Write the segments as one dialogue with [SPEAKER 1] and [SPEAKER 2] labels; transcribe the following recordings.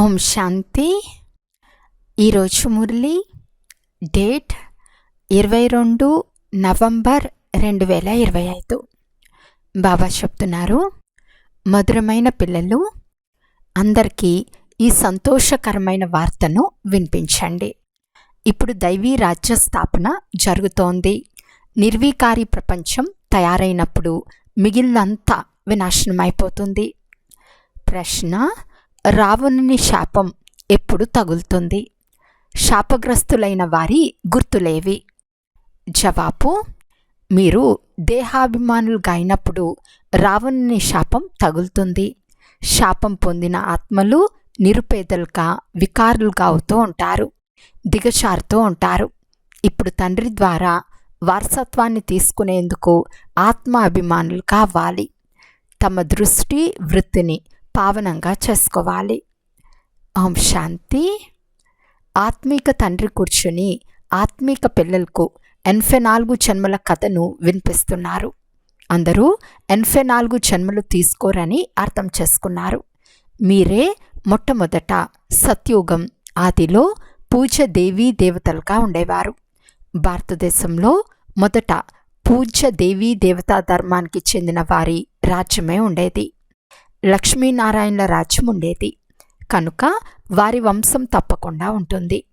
[SPEAKER 1] ఓం శాంతి. ఈరోజు మురళి డేట్ ఇరవై రెండు నవంబర్ రెండు వేల ఇరవై ఐదు. బాబా చెప్తున్నారు మధురమైన పిల్లలు అందరికీ ఈ సంతోషకరమైన వార్తను వినిపించండి. ఇప్పుడు దైవీ రాజ్య స్థాపన జరుగుతోంది. నిర్వీకారి ప్రపంచం తయారైనప్పుడు మిగిలినంతా వినాశనమైపోతుంది. ప్రశ్న రావణుని శాపం ఎప్పుడు తగులుతుంది? శాపగ్రస్తులైన వారి గుర్తులేవి. జవాబు మీరు దేహాభిమానులుగా అయినప్పుడు రావణుని శాపం తగులుతుంది. శాపం పొందిన ఆత్మలు నిరుపేదలుగా వికారులుగా అవుతూ ఉంటారు దిగచారుతూ ఉంటారు. ఇప్పుడు తండ్రి ద్వారా వారసత్వాన్ని తీసుకునేందుకు ఆత్మాభిమానులు కావాలి తమ దృష్టి వృత్తిని పావనంగా చేసుకోవాలి. ఓం శాంతి. ఆత్మీక తండ్రి కూర్చుని ఆత్మీక పిల్లలకు ఎనభై నాలుగు జన్మల కథను వినిపిస్తున్నారు. అందరూ ఎనభై నాలుగు జన్మలు తీసుకోరని అర్థం చేసుకున్నారు. మీరే మొట్టమొదట సత్యుగం ఆదిలో పూజ దేవీ దేవతలుగా ఉండేవారు. భారతదేశంలో మొదట పూజ్య దేవీ దేవతా ధర్మానికి చెందిన వారి రాజ్యమే ఉండేది. లక్ష్మీనారాయణల రాజ్యం ఉండేది. కనుక వారి వంశం తప్పకుండా ఉంటుంది.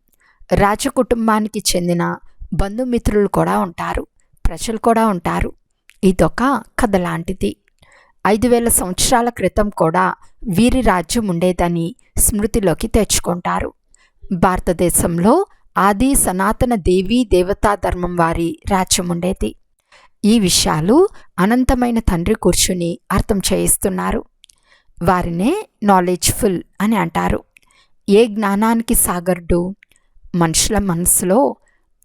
[SPEAKER 1] రాజకుటుంబానికి చెందిన బంధుమిత్రులు కూడా ఉంటారు. ప్రజలు కూడా ఉంటారు. ఇదొక కథ లాంటిది. ఐదు వేల సంవత్సరాల క్రితం కూడా వీరి రాజ్యం ఉండేదని స్మృతిలోకి తెచ్చుకుంటారు. భారతదేశంలో ఆది సనాతన దేవీ దేవతా ధర్మం వారి రాజ్యం ఉండేది. ఈ విషయాలు అనంతమైన తండ్రి కూర్చుని అర్థం చేయిస్తున్నారు. వారినే నాలెడ్జ్ఫుల్ అని అంటారు. ఏ జ్ఞానానికి సాగర్డు? మనుషుల మనసులో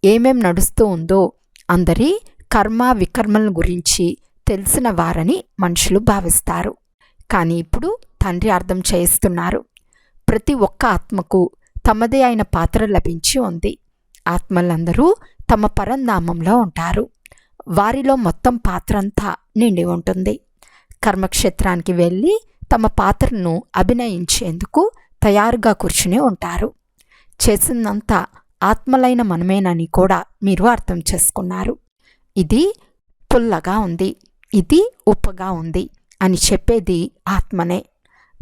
[SPEAKER 1] ఏమేం నడుస్తూ ఉందో అందరి కర్మ వికర్మల గురించి తెలిసిన వారని మనుషులు భావిస్తారు. కానీ ఇప్పుడు తండ్రి అర్థం చేయిస్తున్నారు. ప్రతి ఒక్క ఆత్మకు తమదే అయిన పాత్ర లభించి ఉంది. ఆత్మలందరూ తమ పరంధామంలో ఉంటారు. వారిలో మొత్తం పాత్రంతా నిండి ఉంటుంది. కర్మక్షేత్రానికి వెళ్ళి తమ పాత్రను అభినయించేందుకు తయారుగా కూర్చుని ఉంటారు. చేసిందంతా ఆత్మలైన మనమేనని కూడా మీరు అర్థం చేసుకున్నారు. ఇది పుల్లగా ఉంది. ఇది ఉప్పగా ఉంది అని చెప్పేది ఆత్మనే.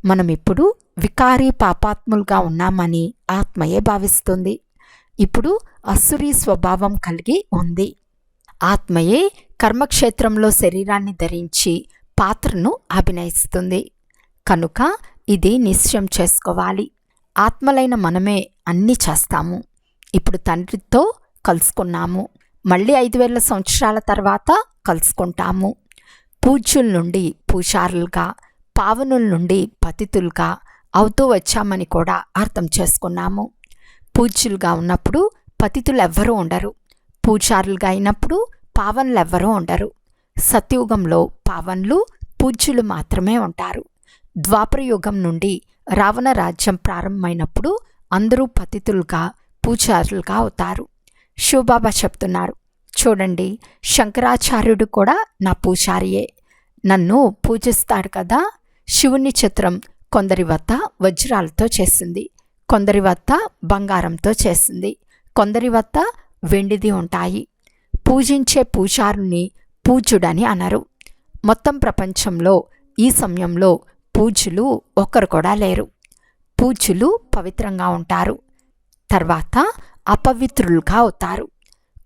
[SPEAKER 1] మనం ఇప్పుడు వికారి పాపాత్ములుగా ఉన్నామని ఆత్మయే భావిస్తుంది. ఇప్పుడు అసురీ స్వభావం కలిగి ఉంది. ఆత్మయే కర్మక్షేత్రంలో శరీరాన్ని ధరించి పాత్రను అభినయిస్తుంది. కనుక ఇది నిశ్చయం చేసుకోవాలి. ఆత్మలైన మనమే అన్నీ చేస్తాము. ఇప్పుడు తండ్రితో కలుసుకున్నాము. మళ్ళీ ఐదు వేల సంవత్సరాల తర్వాత కలుసుకుంటాము. పూజ్యుల నుండి పూజారులుగా పావనుల నుండి పతితులుగా అవుతూ వచ్చామని కూడా అర్థం చేసుకున్నాము. పూజ్యులుగా ఉన్నప్పుడు పతితులు ఎవ్వరూ ఉండరు. పూజారులుగా అయినప్పుడు పావన్లు ఎవ్వరూ ఉండరు. సత్యుగంలో పావన్లు పూజ్యులు మాత్రమే ఉంటారు. ద్వాపరయుగం నుండి రావణ రాజ్యం ప్రారంభమైనప్పుడు అందరూ పతితులుగా పూజారులుగా అవుతారు. శివబాబా చెప్తున్నారు చూడండి శంకరాచార్యుడు కూడా నా పూజారియే. నన్ను పూజిస్తాడు కదా. శివుని చిత్రం కొందరి వద్ద వజ్రాలతో చేసింది కొందరి వద్ద బంగారంతో చేసింది కొందరి వద్ద వెండిది ఉంటాయి. పూజించే పూజారుని పూజుడని అనరు. మొత్తం ప్రపంచంలో ఈ సమయంలో పూజ్యులు ఒక్కరు కూడా లేరు. పూజ్యులు పవిత్రంగా ఉంటారు. తర్వాత అపవిత్రులుగా అవుతారు.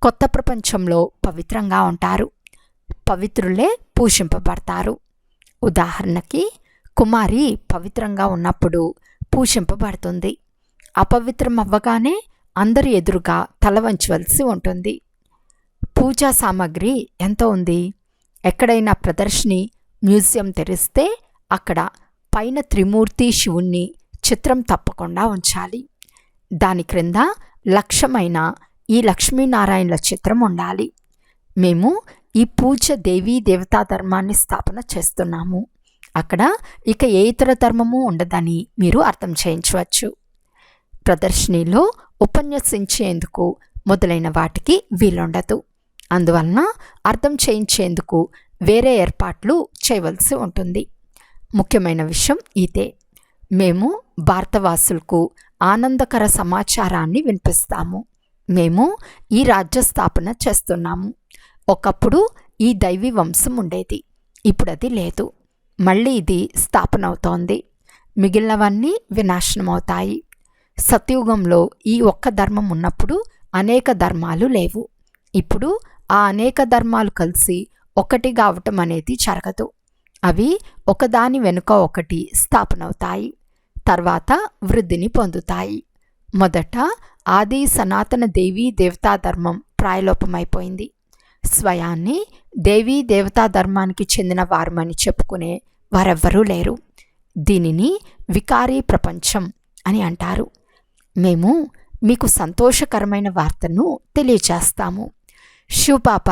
[SPEAKER 1] కొత్త ప్రపంచంలో పవిత్రంగా ఉంటారు. పవిత్రులే పూషింపబడతారు ఉదాహరణకి కుమారి పవిత్రంగా ఉన్నప్పుడు పూషింపబడుతుంది అపవిత్రం అవ్వగానే అందరి ఎదురుగా తల వంచవలసి ఉంటుంది. పూజా సామాగ్రి ఎంత ఉంది? ఎక్కడైనా ప్రదర్శిని మ్యూజియం తెరిస్తే అక్కడ పైన త్రిమూర్తి శివుణ్ణి చిత్రం తప్పకుండా ఉంచాలి. దాని క్రింద లక్ష్యమైన ఈ లక్ష్మీనారాయణల చిత్రం ఉండాలి. మేము ఈ పూజ దేవీ దేవతా ధర్మాన్ని స్థాపన చేస్తున్నాము. అక్కడ ఇక ఏ ఇతర ధర్మము ఉండదని మీరు అర్థం చేయించవచ్చు. ప్రదర్శనలో ఉపన్యసించేందుకు మొదలైన వాటికి వీలుండదు. అందువలన అర్థం చేయించేందుకు వేరే ఏర్పాట్లు చేయవలసి ఉంటుంది. ముఖ్యమైన విషయం ఇదే. మేము భారతవాసులకు ఆనందకర సమాచారాన్ని వినిపిస్తాము. మేము ఈ రాజ్య స్థాపన చేస్తున్నాము. ఒకప్పుడు ఈ దైవీ వంశం ఉండేది. ఇప్పుడు అది లేదు. మళ్ళీ ఇది స్థాపన అవుతోంది. మిగిలినవన్నీ వినాశనమవుతాయి. సత్యుగంలో ఈ ఒక్క ధర్మం ఉన్నప్పుడు అనేక ధర్మాలు లేవు. ఇప్పుడు ఆ అనేక ధర్మాలు కలిసి ఒకటి కావటం అనేది జరగదు. అవి ఒకదాని వెనుక ఒకటి స్థాపనవుతాయి తర్వాత వృద్ధిని పొందుతాయి. మొదట ఆది సనాతన దేవీ దేవతా ధర్మం ప్రాయలోపమైపోయింది. స్వయాన్ని దేవీ దేవతా ధర్మానికి చెందిన వారమని చెప్పుకునే వారెవ్వరూ లేరు. దీనిని వికారీ ప్రపంచం అని అంటారు. మేము మీకు సంతోషకరమైన వార్తను తెలియచేస్తాము. శివపాప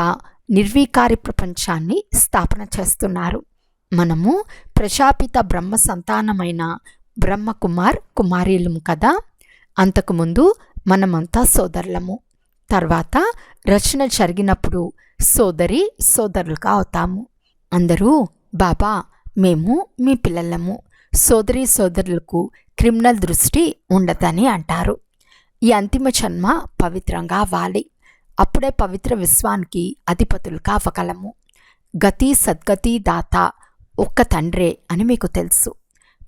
[SPEAKER 1] నిర్వీకారి ప్రపంచాన్ని స్థాపన చేస్తున్నారు. మనము ప్రశాపిత బ్రహ్మ సంతానమైన బ్రహ్మకుమార్ కుమారీలము కదా. అంతకుముందు మనమంతా సోదరులము. తర్వాత రచన జరిగినప్పుడు సోదరి సోదరులుగా అవుతాము. అందరూ బాబా మేము మీ పిల్లలము. సోదరి సోదరులకు క్రిమినల్ దృష్టి ఉండదని అంటారు. ఈ అంతిమ జన్మ పవిత్రంగా అవ్వాలి. అప్పుడే పవిత్ర విశ్వానికి అధిపతులుగా అవ్వగలము. గతి సద్గతి దాత ఒక్క తండ్రే అని మీకు తెలుసు.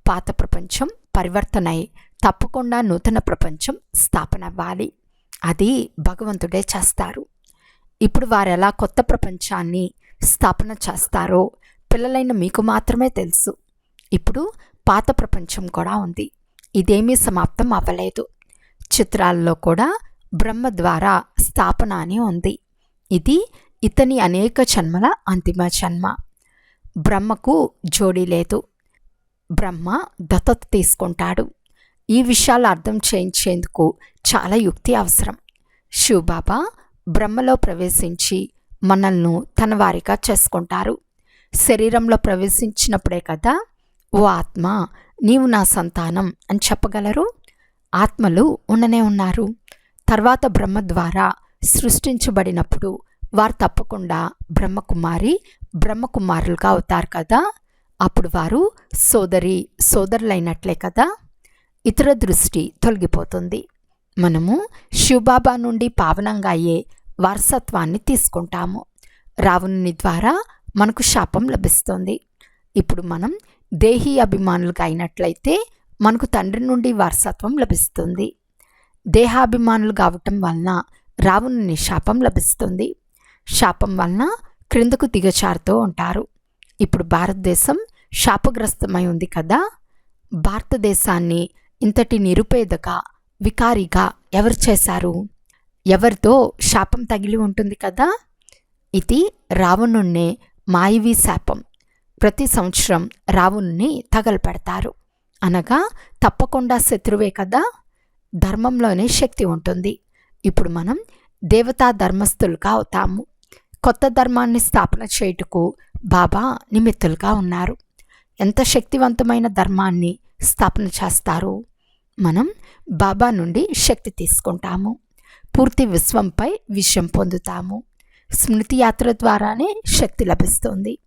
[SPEAKER 1] పాత ప్రపంచం పరివర్తనై తప్పకుండా నూతన ప్రపంచం స్థాపన అవ్వాలి అది భగవంతుడే చేస్తారు. ఇప్పుడు వారెలా కొత్త ప్రపంచాన్ని స్థాపన చేస్తారో పిల్లలైన మీకు మాత్రమే తెలుసు. ఇప్పుడు పాత ప్రపంచం కూడా ఉంది. ఇదేమీ సమాప్తం అవ్వలేదు. చిత్రాల్లో కూడా బ్రహ్మ ద్వారా స్థాపన అని ఉంది. ఇది ఇతని అనేక జన్మల అంతిమ జన్మ. బ్రహ్మకు జోడీ లేదు. బ్రహ్మ దత్తత తీసుకుంటాడు. ఈ విషయాలు అర్థం చేయించేందుకు చాలా యుక్తి అవసరం. శివబాబా బ్రహ్మలో ప్రవేశించి మనల్ని తన వారిగా చేసుకుంటారు. శరీరంలో ప్రవేశించినప్పుడే కదా ఓ ఆత్మ నీవు నా సంతానం అని చెప్పగలరు. ఆత్మలు ఉండనే ఉన్నారు. తర్వాత బ్రహ్మ ద్వారా సృష్టించబడినప్పుడు వారు తప్పకుండా బ్రహ్మకుమారి బ్రహ్మకుమారులుగా అవుతారు కదా? అప్పుడు వారు సోదరి సోదరులైనట్లే కదా? ఇతర దృష్టి తొలగిపోతుంది. మనము శివబాబా నుండి పావనంగా అయ్యే వారసత్వాన్ని తీసుకుంటాము. రావణుని ద్వారా మనకు శాపం లభిస్తుంది. ఇప్పుడు మనం దేహీ అభిమానులుగా అయినట్లయితే మనకు తండ్రి నుండి వారసత్వం లభిస్తుంది. దేహాభిమానులు కావటం వలన రావణుని శాపం లభిస్తుంది. శాపం వలన క్రిందకు దిగచారుతూ ఉంటారు. ఇప్పుడు భారతదేశం శాపగ్రస్తమై ఉంది కదా. భారతదేశాన్ని ఇంతటి నిరుపేదగా వికారిగా ఎవరు చేశారు? ఎవరితో శాపం తగిలి ఉంటుంది కదా. ఇది రావణుణ్ణే మాయవి శాపం. ప్రతి సంవత్సరం రావణుని తగలపెడతారు అనగా తప్పకుండా శత్రువే కదా. ధర్మంలోనే శక్తి ఉంటుంది. ఇప్పుడు మనం దేవతా ధర్మస్థులుగా అవుతాము. కొత్త ధర్మాన్ని స్థాపన చేయుటకు బాబా నిమిత్తులుగా ఉన్నారు. ఎంత శక్తివంతమైన ధర్మాన్ని స్థాపన చేస్తారు మనం బాబా నుండి శక్తి తీసుకుంటాము. పూర్తి విశ్వంపై విషయం పొందుతాము. స్మృతి యాత్ర ద్వారానే శక్తి లభిస్తుంది.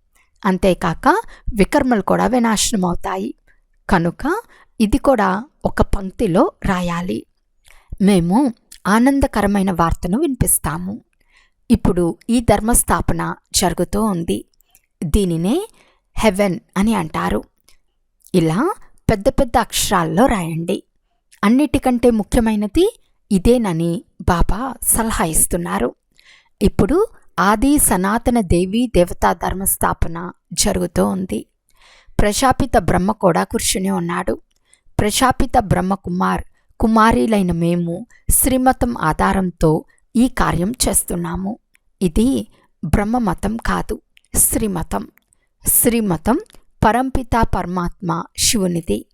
[SPEAKER 1] అంతేకాక వికర్మలు కూడా వినాశనం అవుతాయి కనుక ఇది కూడా ఒక పంక్తిలో రాయాలి. మేము ఆనందకరమైన వార్తను వినిపిస్తాము. ఇప్పుడు ఈ ధర్మస్థాపన జరుగుతూ ఉంది. దీనినే హెవెన్ అని అంటారు. ఇలా పెద్ద పెద్ద అక్షరాల్లో రాయండి. అన్నిటికంటే ముఖ్యమైనది ఇదేనని బాబా సలహా ఇస్తున్నారు. ఇప్పుడు ఆది సనాతన దేవీ దేవతా ధర్మస్థాపన జరుగుతూ ఉంది. ప్రశాపిత బ్రహ్మ కూడా కూర్చుని ఉన్నాడు. ప్రశాపిత బ్రహ్మ కుమార్ కుమారీలైన మేము శ్రీమతం ఆధారంతో ఈ కార్యం చేస్తున్నాము. ఇది బ్రహ్మమతం కాదు శ్రీమతం. శ్రీమతం పరంపిత పరమాత్మ శివునిది.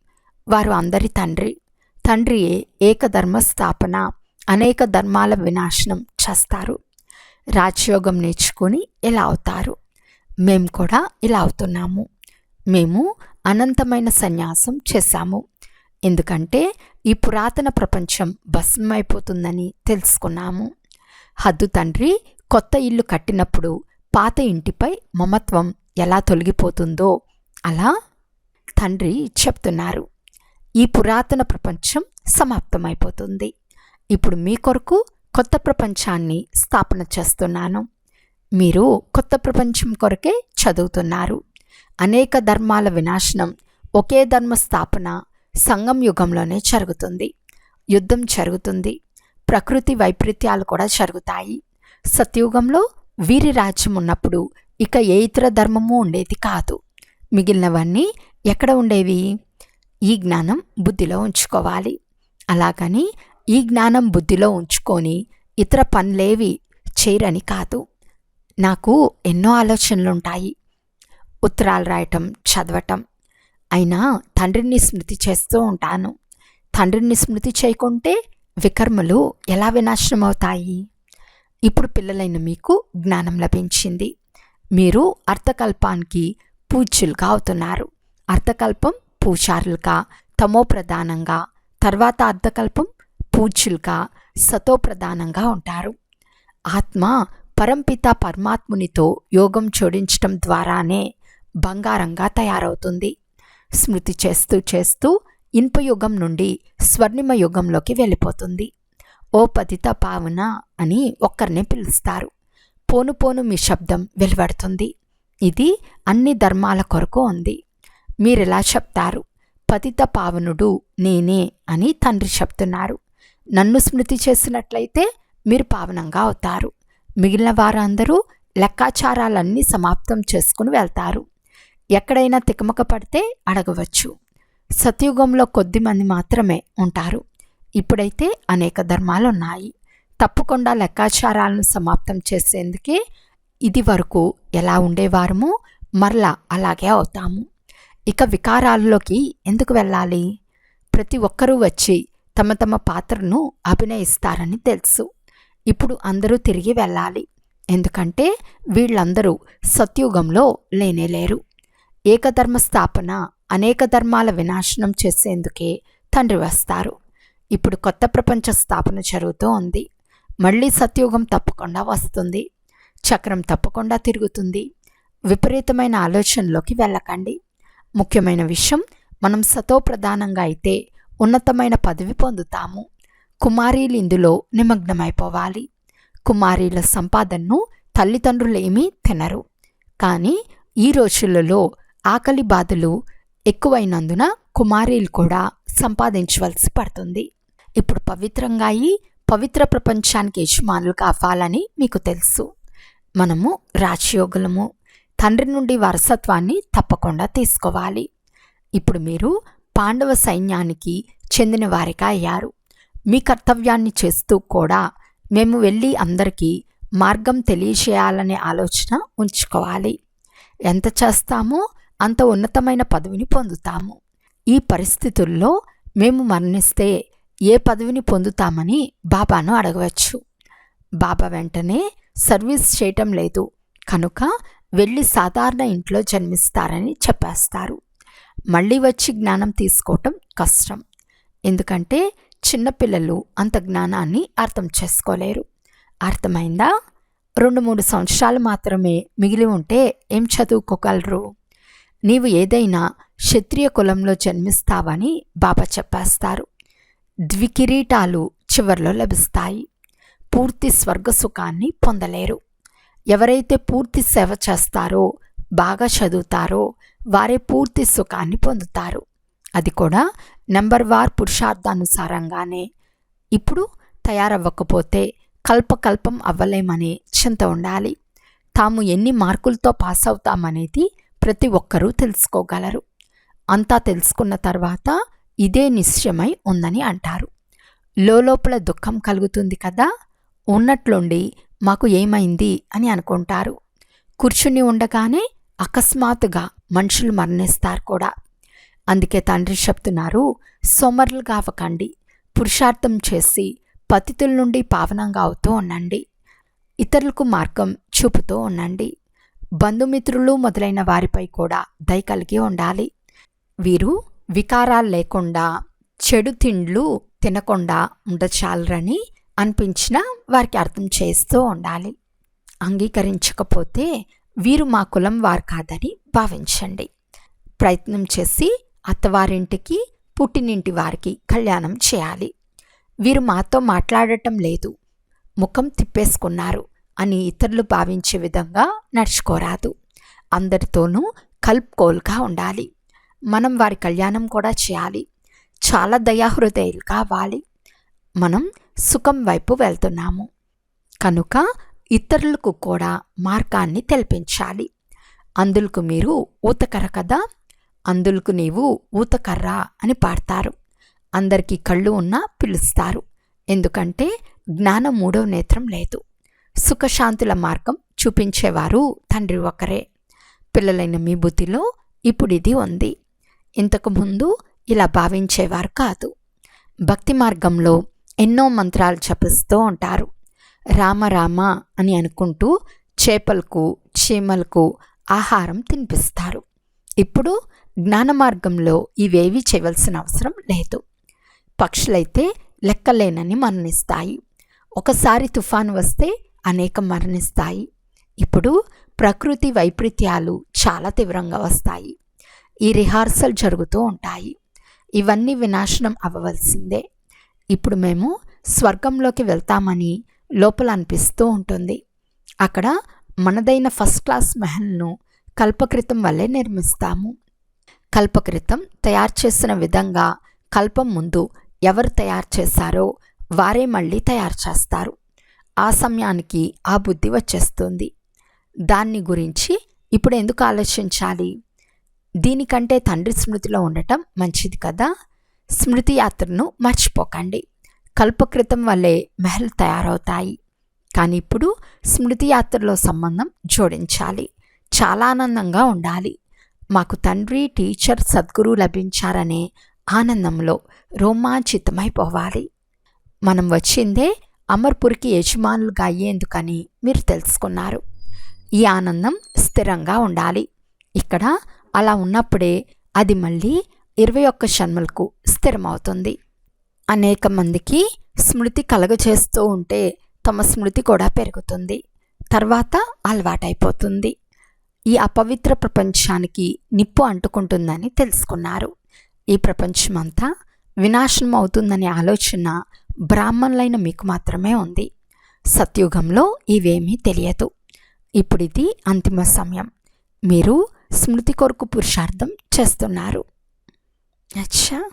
[SPEAKER 1] వారు అందరి తండ్రి. తండ్రియే ఏకధర్మ స్థాపన అనేక ధర్మాల వినాశనం చేస్తారు. రాజయోగం నేర్చుకొని ఇలా అవుతారు. మేము కూడా ఇలా అవుతున్నాము. మేము అనంతమైన సన్యాసం చేశాము. ఎందుకంటే ఈ పురాతన ప్రపంచం భస్మైపోతుందని తెలుసుకున్నాము. హద్దు తండ్రి కొత్త ఇల్లు కట్టినప్పుడు పాత ఇంటిపై మమత్వం ఎలా తొలగిపోతుందో అలా తండ్రి చెప్తున్నారు. ఈ పురాతన ప్రపంచం సమాప్తమైపోతుంది. ఇప్పుడు మీ కొరకు కొత్త ప్రపంచాన్ని స్థాపన చేస్తున్నాను. మీరు కొత్త ప్రపంచం కొరకే చదువుతున్నారు. అనేక ధర్మాల వినాశనం ఒకే ధర్మ స్థాపన సంగం యుగంలోనే జరుగుతుంది. యుద్ధం జరుగుతుంది. ప్రకృతి వైపరీత్యాలు కూడా జరుగుతాయి. సత్యుగంలో వీరి రాజ్యం ఉన్నప్పుడు ఇక ఏ ఇతర ధర్మము ఉండేది కాదు. మిగిలినవన్నీ ఎక్కడ ఉండేవి? ఈ జ్ఞానం బుద్ధిలో ఉంచుకోవాలి. అలాగని ఈ జ్ఞానం బుద్ధిలో ఉంచుకొని ఇతర పనులేవి చేయరని కాదు. నాకు ఎన్నో ఆలోచనలుంటాయి. ఉత్తరాలు రాయటం చదవటం. అయినా తండ్రిని స్మృతి చేస్తూ ఉంటాను. తండ్రిని స్మృతి చేయకుంటే వికర్మలు ఎలా వినాశనం అవుతాయి ఇప్పుడు పిల్లలైన మీకు జ్ఞానం లభించింది. మీరు అర్థకల్పానికి పూజ్యులుగా అవుతున్నారు. అర్థకల్పం పూజారులుగా తమో ప్రధానంగా తర్వాత అర్థకల్పం పూజ్యులుగా సతో ప్రధానంగా ఉంటారు. ఆత్మ పరంపిత పరమాత్మునితో యోగం జోడించటం ద్వారానే బంగారంగా తయారవుతుంది. స్మృతి చేస్తూ చేస్తూ ఇనుపయుగం నుండి స్వర్ణిమ యుగంలోకి వెళ్ళిపోతుంది. ఓ పతిత పావున అని ఒక్కరినే పిలుస్తారు. పోను పోను మీ శబ్దం వెలువడుతుంది. ఇది అన్ని ధర్మాల కొరకు ఉంది. మీరెలా చెప్తారు? పతిత పావనుడు నేనే అని తండ్రి చెప్తున్నారు. నన్ను స్మృతి చేసినట్లయితే మీరు పావనంగా అవుతారు. మిగిలిన వారందరూ లెక్కాచారాలన్నీ సమాప్తం చేసుకుని వెళ్తారు. ఎక్కడైనా తికమక పడితే అడగవచ్చు. సత్యుగంలో కొద్దిమంది మాత్రమే ఉంటారు. ఇప్పుడైతే అనేక ధర్మాలు ఉన్నాయి తప్పకుండా లెక్కాచారాలను సమాప్తం చేసేందుకే ఇది వరకు ఎలా ఉండేవారమో మరలా అలాగే అవుతాము. ఇక వికారాల్లోకి ఎందుకు వెళ్ళాలి? ప్రతి ఒక్కరూ వచ్చి తమ తమ పాత్రను అభినయిస్తారని తెలుసు. ఇప్పుడు అందరూ తిరిగి వెళ్ళాలి. ఎందుకంటే వీళ్ళందరూ సత్యుగంలో లేనేలేరు ఏకధర్మ స్థాపన అనేక ధర్మాల వినాశనం చేసేందుకే తండ్రి వస్తారు. ఇప్పుడు కొత్త ప్రపంచ స్థాపన జరుగుతూ ఉంది. మళ్ళీ సత్యుగం తప్పకుండా వస్తుంది. చక్రం తప్పకుండా తిరుగుతుంది. విపరీతమైన ఆలోచనలోకి వెళ్ళకండి. ముఖ్యమైన విషయం మనం సతో ప్రధానంగా అయితే ఉన్నతమైన పదవి పొందుతాము. కుమారీలు ఇందులో నిమగ్నమైపోవాలి. కుమారీల సంపాదనను తల్లిదండ్రులు ఏమీ తినరు. కానీ ఈ రోజులలో ఆకలి బాధలు ఎక్కువైనందున కుమారీలు కూడా సంపాదించవలసి పడుతుంది. ఇప్పుడు పవిత్రంగా అయి పవిత్ర ప్రపంచానికి యజమానులు కావాలని మీకు తెలుసు. మనము రాజయోగులము. తండ్రి నుండి వారసత్వాన్ని తప్పకుండా తీసుకోవాలి. ఇప్పుడు మీరు పాండవ సైన్యానికి చెందిన వారిగా అయ్యారు. మీ కర్తవ్యాన్ని చేస్తూ కూడా మేము వెళ్ళి అందరికీ మార్గం తెలియచేయాలనే ఆలోచన ఉంచుకోవాలి. ఎంత చేస్తామో అంత ఉన్నతమైన పదవిని పొందుతాము. ఈ పరిస్థితుల్లో మేము మరణిస్తే ఏ పదవిని పొందుతామని బాబాను అడగవచ్చు. బాబా వెంటనే సర్వీస్ చేయటం లేదు. కనుక వెళ్ళి సాధారణ ఇంట్లో జన్మిస్తారని చెప్పేస్తారు. మళ్ళీ వచ్చి జ్ఞానం తీసుకోవటం కష్టం. ఎందుకంటే చిన్నపిల్లలు అంత జ్ఞానాన్ని అర్థం చేసుకోలేరు. అర్థమైందా? రెండు మూడు సంవత్సరాలు మాత్రమే మిగిలి ఉంటే ఏం చదువుకోగలరు? నీవు ఏదైనా క్షత్రియ కులంలో జన్మిస్తావని బాబా చెప్పేస్తారు. ద్వికిరీటాలు చివర్లో లభిస్తాయి. పూర్తి స్వర్గ సుఖాన్ని పొందలేరు. ఎవరైతే పూర్తి సేవ చేస్తారో బాగా చదువుతారో వారే పూర్తి సుఖాన్ని పొందుతారు. అది కూడా నెంబర్ వార్ పురుషార్థానుసారంగానే. ఇప్పుడు తయారవ్వకపోతే కల్పకల్పం అవ్వలేమనే చింత ఉండాలి. తాము ఎన్ని మార్కులతో పాస్ అవుతామనేది ప్రతి ఒక్కరూ తెలుసుకోగలరు. అంతా తెలుసుకున్న తర్వాత ఇదే నిశ్చయమై ఉందని అంటారు. లోపల దుఃఖం కలుగుతుంది కదా ఉన్నట్లుండి మాకు ఏమైంది అని అనుకుంటారు. కూర్చుని ఉండగానే అకస్మాత్తుగా మనుషులు మరణిస్తారు కూడా. అందుకే తండ్రి చెప్తున్నారు సోమరులుగా అవ్వకండి పురుషార్థం చేసి పతితుల నుండి పావనంగా అవుతూ ఉండండి ఇతరులకు మార్గం చూపుతూ ఉండండి. బంధుమిత్రులు మొదలైన వారిపై కూడా దయ కలిగి ఉండాలి. వీరు వికారాలు లేకుండా చెడు తిండ్లు తినకుండా ఉండచాలరని అనిపించిన వారికి అర్థం చేస్తూ ఉండాలి. అంగీకరించకపోతే వీరు మా కులం వారు కాదని భావించండి. ప్రయత్నం చేసి అత్తవారింటికి పుట్టినింటి వారికి కళ్యాణం చేయాలి. వీరు మాతో మాట్లాడటం లేదు. ముఖం తిప్పేసుకున్నారు. అని ఇతరులు భావించే విధంగా నడుచుకోరాదు. అందరితోనూ కలుపుకోలుగా ఉండాలి. మనం వారి కళ్యాణం కూడా చేయాలి. చాలా దయాహృదయాలు కావాలి మనం సుఖం వైపు వెళ్తున్నాము. కనుక ఇతరులకు కూడా మార్గాన్ని తెలిపించాలి. అందులకు మీరు ఊతకర్ర కదా? అందులకు నీవు ఊతకర్ర అని పాడతారు. అందరికీ కళ్ళు ఉన్నా పిలుస్తారు. ఎందుకంటే జ్ఞానం మూడవ నేత్రం లేదు. సుఖశాంతుల మార్గం చూపించేవారు తండ్రి ఒకరే. పిల్లలైన మీ బుద్ధిలో ఇప్పుడు ఇది ఉంది ఇంతకుముందు ఇలా భావించేవారు కాదు. భక్తి మార్గంలో ఎన్నో మంత్రాలు జపిస్తూ ఉంటారు. రామ రామ అని అనుకుంటూ చేపలకు చీమలకు ఆహారం తినిపిస్తారు. ఇప్పుడు జ్ఞాన మార్గంలో ఇవేవి చేయవలసిన అవసరం లేదు. పక్షులైతే లెక్కలేనని మరణిస్తాయి. ఒకసారి తుఫాను వస్తే అనేక మరణిస్తాయి. ఇప్పుడు ప్రకృతి వైపరీత్యాలు చాలా తీవ్రంగా వస్తాయి. ఈ రిహార్సల్ జరుగుతూ ఉంటాయి. ఇవన్నీ వినాశనం అవ్వవలసిందే. ఇప్పుడు మేము స్వర్గంలోకి వెళ్తామని లోపల అనిపిస్తూ ఉంటుంది. అక్కడ మనదైన ఫస్ట్ క్లాస్ మెహల్ను కల్పకృతం వల్లే నిర్మిస్తాము. కల్పకృతం తయారు చేసిన విధంగా కల్పం ముందు ఎవరు తయారు చేశారో వారే మళ్ళీ తయారు చేస్తారు. ఆ సమయానికి ఆ బుద్ధి వచ్చేస్తుంది. దాన్ని గురించి ఇప్పుడు ఎందుకు ఆలోచించాలి? దీనికంటే తండ్రి స్మృతిలో ఉండటం మంచిది కదా? స్మృతి యాత్రను మర్చిపోకండి. కల్పకృతం వల్లే మెహల్ తయారవుతాయి. కానీ ఇప్పుడు స్మృతి యాత్రలో సంబంధం జోడించాలి. చాలా ఆనందంగా ఉండాలి. మాకు తండ్రి టీచర్ సద్గురు లభించారనే ఆనందంలో రోమాంచితమైపోవాలి. మనం వచ్చిందే అమర్పూర్కి యజమానులుగా అయ్యేందుకని మీరు తెలుసుకున్నారు. ఈ ఆనందం స్థిరంగా ఉండాలి. ఇక్కడ అలా ఉన్నప్పుడే అది మళ్ళీ ఇరవై ఒక్క జన్మలకు స్థిరమవుతుంది. అనేక మందికి స్మృతి కలగచేస్తూ ఉంటే తమ స్మృతి కూడా పెరుగుతుంది. తర్వాత అలవాటైపోతుంది. ఈ అపవిత్ర ప్రపంచానికి నిప్పు అంటుకుంటుందని తెలుసుకున్నారు. ఈ ప్రపంచమంతా వినాశనం అవుతుందనే ఆలోచన బ్రాహ్మణులైన మీకు మాత్రమే ఉంది. సత్యుగంలో ఇవేమీ తెలియదు. ఇప్పుడు ఇది అంతిమ సమయం. మీరు స్మృతి కొరకు పురుషార్థం చేస్తున్నారు. అచ్చా!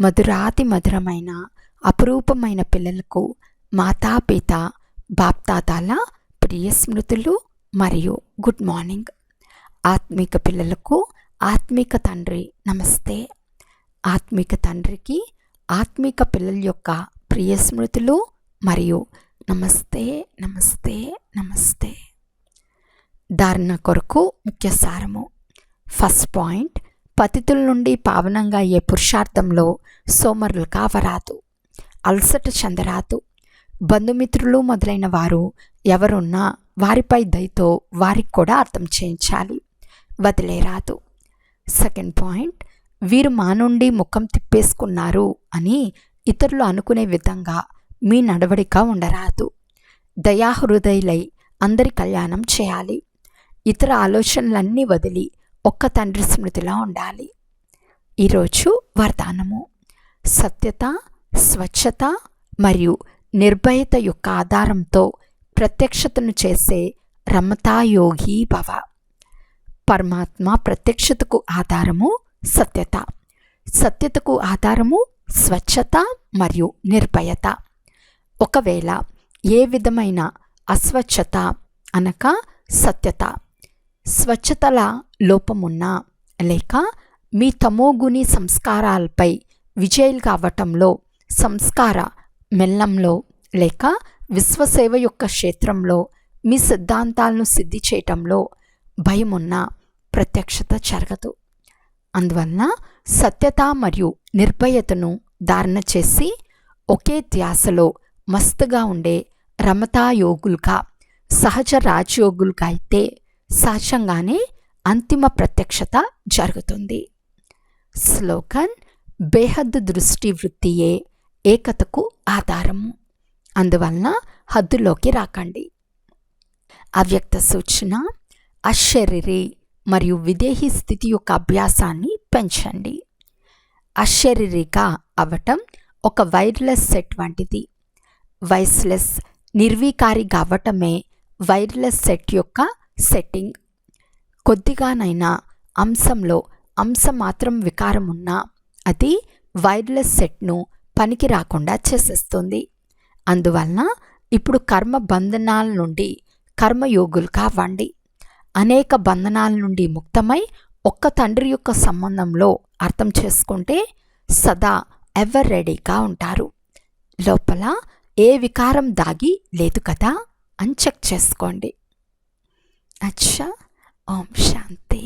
[SPEAKER 1] మధురాతి మధురమైన అపురూపమైన పిల్లలకు మాతాపిత బాప్తాతాల ప్రియ స్మృతులు మరియు గుడ్ మార్నింగ్. ఆత్మిక పిల్లలకు ఆత్మిక తండ్రి నమస్తే. ఆత్మిక తండ్రికి ఆత్మిక పిల్లల యొక్క ప్రియ స్మృతులు మరియు నమస్తే నమస్తే నమస్తే. ధారణ కొరకు ముఖ్య సారము. ఫస్ట్ పాయింట్ పతితుల నుండి పావనంగా అయ్యే పురుషార్థంలో సోమరులు కావరాదు. అలసట చెందరాదు. బంధుమిత్రులు మొదలైన వారు ఎవరున్నా వారిపై దయతో వారికి కూడా అర్థం చేయించాలి. వదిలేరాదు. సెకండ్ పాయింట్ వీరు మా నుండి ముఖం తిప్పేసుకున్నారు అని ఇతరులు అనుకునే విధంగా మీ నడవడిక ఉండరాదు. దయాహృదయులై అందరి కళ్యాణం చేయాలి. ఇతర ఆలోచనలన్నీ వదిలి ఒక్క తండ్రి స్మృతిలో ఉండాలి. ఈరోజు వర్ధానము సత్యత స్వచ్ఛత మరియు నిర్భయత యొక్క ఆధారంతో ప్రత్యక్షతను చేసే రమతాయోగి భవ. పరమాత్మ ప్రత్యక్షతకు ఆధారము సత్యత. సత్యతకు ఆధారము స్వచ్ఛత మరియు నిర్భయత. ఒకవేళ ఏ విధమైన అస్వచ్ఛత అనక సత్యత. స్వచ్ఛతల లోపమున్నా లేక మీ తమోగుని సంస్కారాలపై విజయులు కావటంలో సంస్కార మెల్లంలో లేక విశ్వసేవ యొక్క క్షేత్రంలో మీ సిద్ధాంతాలను సిద్ధి చేయటంలో భయమున్న ప్రత్యక్షత జరగదు. అందువలన సత్యత మరియు నిర్భయతను ధారణ చేసి ఒకే ధ్యాసలో మస్తుగా ఉండే రమతాయోగులుగా సహజ రాజయోగులుగా అయితే సహజంగానే అంతిమ ప్రత్యక్షత జరుగుతుంది. శ్లోకన్ బేహద్దు దృష్టి వృత్తియే ఏకతకు ఆధారము. అందువలన హద్దులోకి రాకండి. అవ్యక్త సూచన అశరీరి మరియు విదేహీ స్థితి యొక్క అభ్యాసాన్ని పెంచండి అశారీరక అవటం ఒక వైర్లెస్ సెట్ వంటిది. వైస్లెస్ నిర్వీకారిగా అవ్వటమే వైర్లెస్ సెట్ యొక్క సెట్టింగ్. కొద్దిగానైనా అంశంలో అంశం మాత్రం వికారం ఉన్నా అది వైర్లెస్ సెట్ను పనికి రాకుండా చేసేస్తుంది. అందువలన ఇప్పుడు కర్మ బంధనాల నుండి కర్మయోగులు కావండి. అనేక బంధనాల నుండి ముక్తమై ఒక్క తండ్రి యొక్క సంబంధంలో అర్థం చేసుకుంటే సదా ఎవర్ రెడీగా ఉంటారు. లోపల ఏ వికారం దాగి లేదు కదా అని చెక్ చేసుకోండి. అచ్చా ఓం శాంతి.